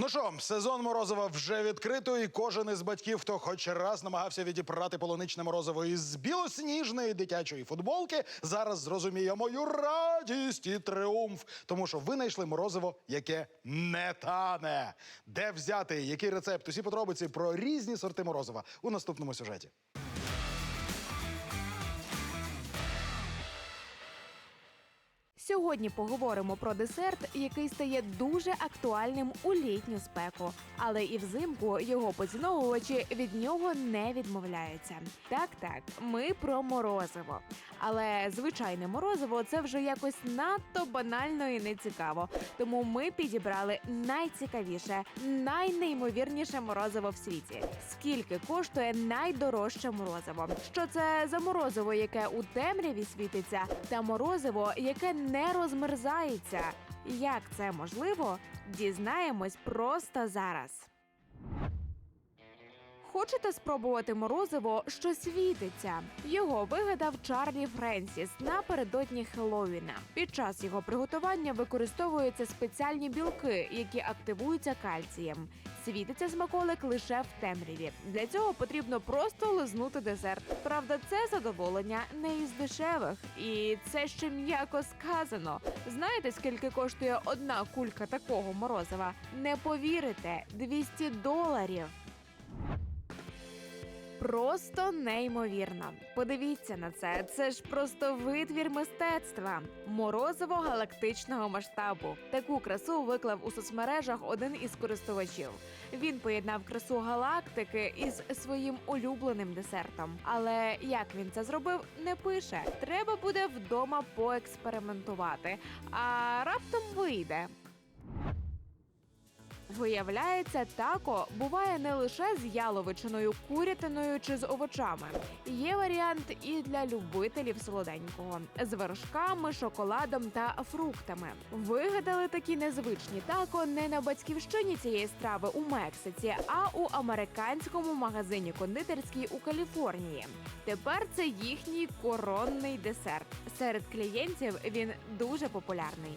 Ну що, сезон морозива вже відкрито, і кожен із батьків, хто хоч раз намагався відіпрати полуничне морозиво із білосніжної дитячої футболки, зараз зрозуміє мою радість і тріумф, тому що ви знайшли морозиво, яке не тане. Де взяти, який рецепт, усі подробиці про різні сорти морозива у наступному сюжеті. Сьогодні поговоримо про десерт, який стає дуже актуальним у літню спеку, але і взимку його поціновувачі від нього не відмовляються. Так, так, ми про морозиво. Але звичайне морозиво це вже якось надто банально і нецікаво. Тому ми підібрали найцікавіше, найнеймовірніше морозиво в світі. Скільки коштує найдорожче морозиво? Що це за морозиво, яке у темряві світиться, та морозиво, яке не розмерзається? Як це можливо? Дізнаємось просто зараз. Хочете спробувати морозиво, що світиться? Його вигадав Чарлі Френсіс напередодні Хеллоуіна. Під час його приготування використовуються спеціальні білки, які активуються кальцієм. Світиться смаколик лише в темряві. Для цього потрібно просто лизнути десерт. Правда, це задоволення не із дешевих, і це ще м'яко сказано. Знаєте, скільки коштує одна кулька такого морозива? Не повірите, 200 доларів. Просто неймовірно. Подивіться на це. Це ж просто витвір мистецтва. Морозиво галактичного масштабу. Таку красу виклав у соцмережах один із користувачів. Він поєднав красу галактики із своїм улюбленим десертом. Але як він це зробив, не пише. Треба буде вдома поекспериментувати. А раптом вийде. Виявляється, тако буває не лише з яловичиною, курятиною чи з овочами. Є варіант і для любителів солоденького з вершками, шоколадом та фруктами. Вигадали такі незвичні тако не на батьківщині цієї страви у Мексиці, а у американському магазині кондитерській у Каліфорнії. Тепер це їхній коронний десерт. Серед клієнтів він дуже популярний.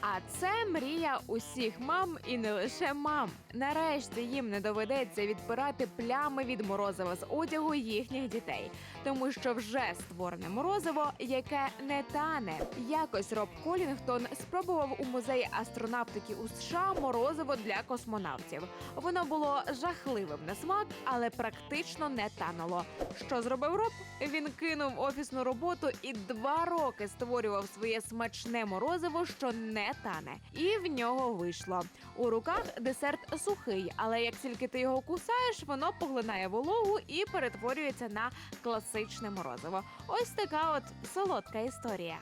А це мрія усіх мам і не лише мам. Нарешті їм не доведеться відпирати плями від морозива з одягу їхніх дітей, тому що вже створене морозиво, яке не тане. Якось Роб Колінгтон спробував у музеї астронавтики у США морозиво для космонавтів. Воно було жахливим на смак, але практично не тануло. Що зробив Роб? Він кинув офісну роботу і два роки створював своє смачне морозиво, що не тане. І в нього вийшло. У руках десерт сухий, але як тільки ти його кусаєш, воно поглинає вологу і перетворюється на класичне морозиво. Ось така от солодка історія.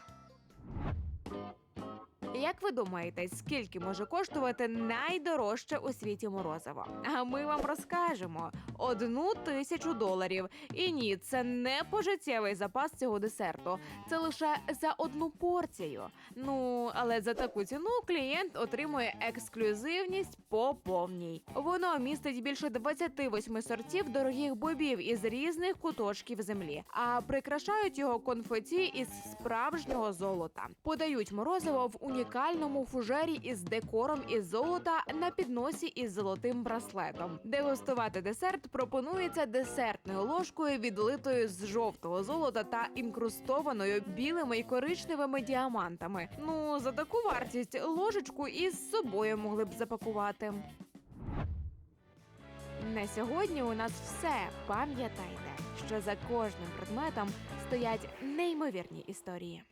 Як ви думаєте, скільки може коштувати найдорожче у світі морозиво? А ми вам розкажемо одну тисячу доларів. І ні, це не пожиттєвий запас цього десерту. Це лише за одну порцію. Ну але за таку ціну клієнт отримує ексклюзивність по повній. Воно містить більше 28 сортів дорогих бобів із різних куточків землі, а прикрашають його конфеті із справжнього золота. Подають морозиво в унікальному фужері із декором із золота на підносі із золотим браслетом. Дегустувати десерт пропонується десертною ложкою, відлитою з жовтого золота та інкрустованою білими і коричневими діамантами. Ну за таку вартість ложечку із собою могли б запакувати. На сьогодні у нас все. Пам'ятайте, що за кожним предметом стоять неймовірні історії.